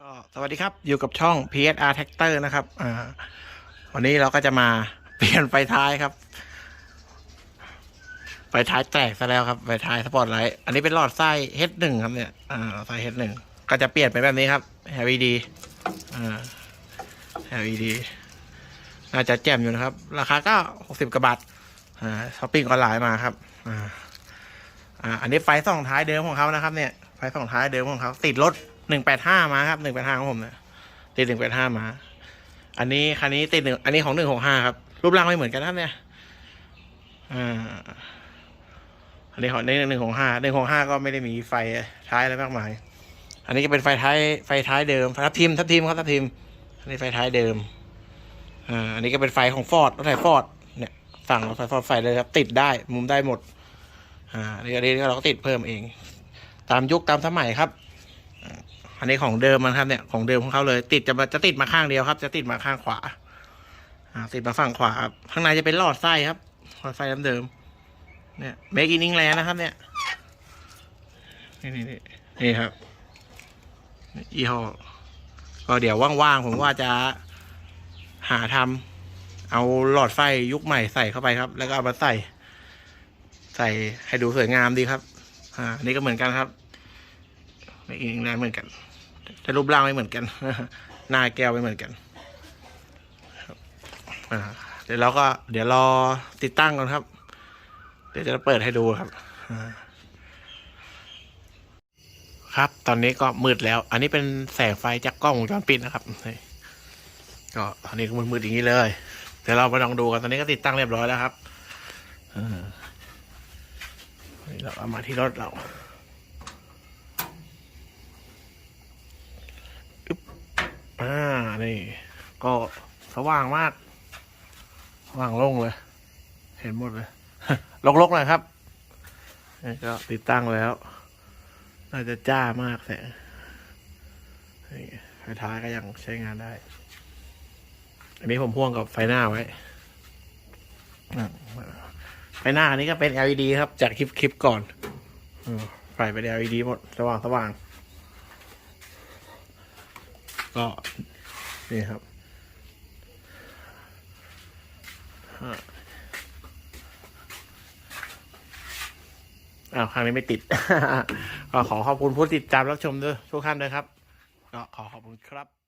ก็สวัสดีครับ อยู่กับช่อง PSR Tractor นะครับ อ่า วันนี้เราก็จะมาเปลี่ยนไฟท้ายครับ ไฟท้ายแตกซะแล้วครับ ไฟท้ายสปอร์ตไลท์ อันนี้เป็นหลอดไส้ H1 ครับเนี่ย อ่า ไส้ H1 ก็จะเปลี่ยนเป็นแบบนี้ครับ LED อ่า LED น่าจะแจ่มอยู่นะครับ ราคาก็หกสิบกว่าบาท อ่าช้อปปิ้งออนไลน์มาครับ อ่า อ่าอันนี้ไฟส่องท้ายเดิมของเขานะครับ เนี่ยไฟส่องท้ายเดิมของเขาติดรถหนึ่งแปดห้ามาครับหนึ่งแปดห้าของผมเนี่ยติดหนึ่งแปดห้ามา อันนี้คันนี้ติดหนึ่งอันนี้ของหนึ่งหกห้าครับ รูปร่างไม่เหมือนกันครับเนี่ยอ่าอันนี้ของหนึ่งหนึ่งของห้าหนึ่งของห้าก็ไม่ได้มีไฟท้ายอะไรมากมาย อันนี้ก็เป็นไฟท้ายไฟท้ายเดิมทับทิมทับทิมครับทับทิมอันนี้ไฟท้ายเดิมอ่าอันนี้ก็เป็นไฟของฟอร์ดรถไถฟอร์ดเนี่ยฝั่งรถไฟฟอร์ดไฟเลยครับ ติดได้มุมได้หมด อ่าอันนี้อันนี้เราก็ติดเพิ่มเอง ตามยุคตามสมัยครับ อันนี้ของเดิมมันครับเนี่ยของเดิมของเขาเลย ติดจะมาจะติดมาข้างเดียวครับ จะติดมาข้างขวา อ่าติดมาฝั่งขวาครับข้างในจะเป็นหลอดไส้ครับหลอดไส้เดิมเนี่ยเมกินิงแลนะครับ เนี่ยนี่นี่นี่นี่ครับยี่ห้อก็เดี๋ยวว่างๆผมว่าจะหาทำเอาหลอดไฟยุคใหม่ใส่เข้าไปครับ แล้วก็เอามาใส่ ใส่ให้ดูสวยงามดีครับ อ่าอันนี้ก็เหมือนกันครับไม่อีกนะเหมือนกัน แต่รูปร่างไม่เหมือนกัน หน้าแก้วไม่เหมือนกันอ่าเดี๋ยวเราก็ เดี๋ยวรอติดตั้งก่อนครับ เดี๋ยวจะเปิดให้ดูครับครับ ตอนนี้ก็มืดแล้ว อันนี้เป็นแสงไฟจากกล้องวงจรปิดนะครับก็ตอนนี้ก็มืดๆอย่างนี้เลย เดี๋ยวเราไปลองดูกัน ตอนนี้ก็ติดตั้งเรียบร้อยแล้วครับอ เราเอามาที่รถเราอึ๊บอ่านี่ ก็สว่างมาก สว่างโล่งเลย เห็นหมดเลยลกๆหน่อยครับนี่ก็ติดตั้งแล้ว น่าจะจ้ามากแสงนี่ไฟท้ายก็ยังใช้งานได้ อันนี้ผมพ่วงกับไฟหน้าไว้อะ ไฟหน้าอันนี้ก็เป็น LED ครับ จากคลิปคลิปก่อนอืมไฟเป็น LED หมดสว่างสว่างก็นี่ครับอะอ้าวครั้งนี้ไม่ติด ก็ขอขอบคุณผู้ติดตามรับชมด้วยทุกท่านด้วยครับ ก็ขอขอบคุณครับ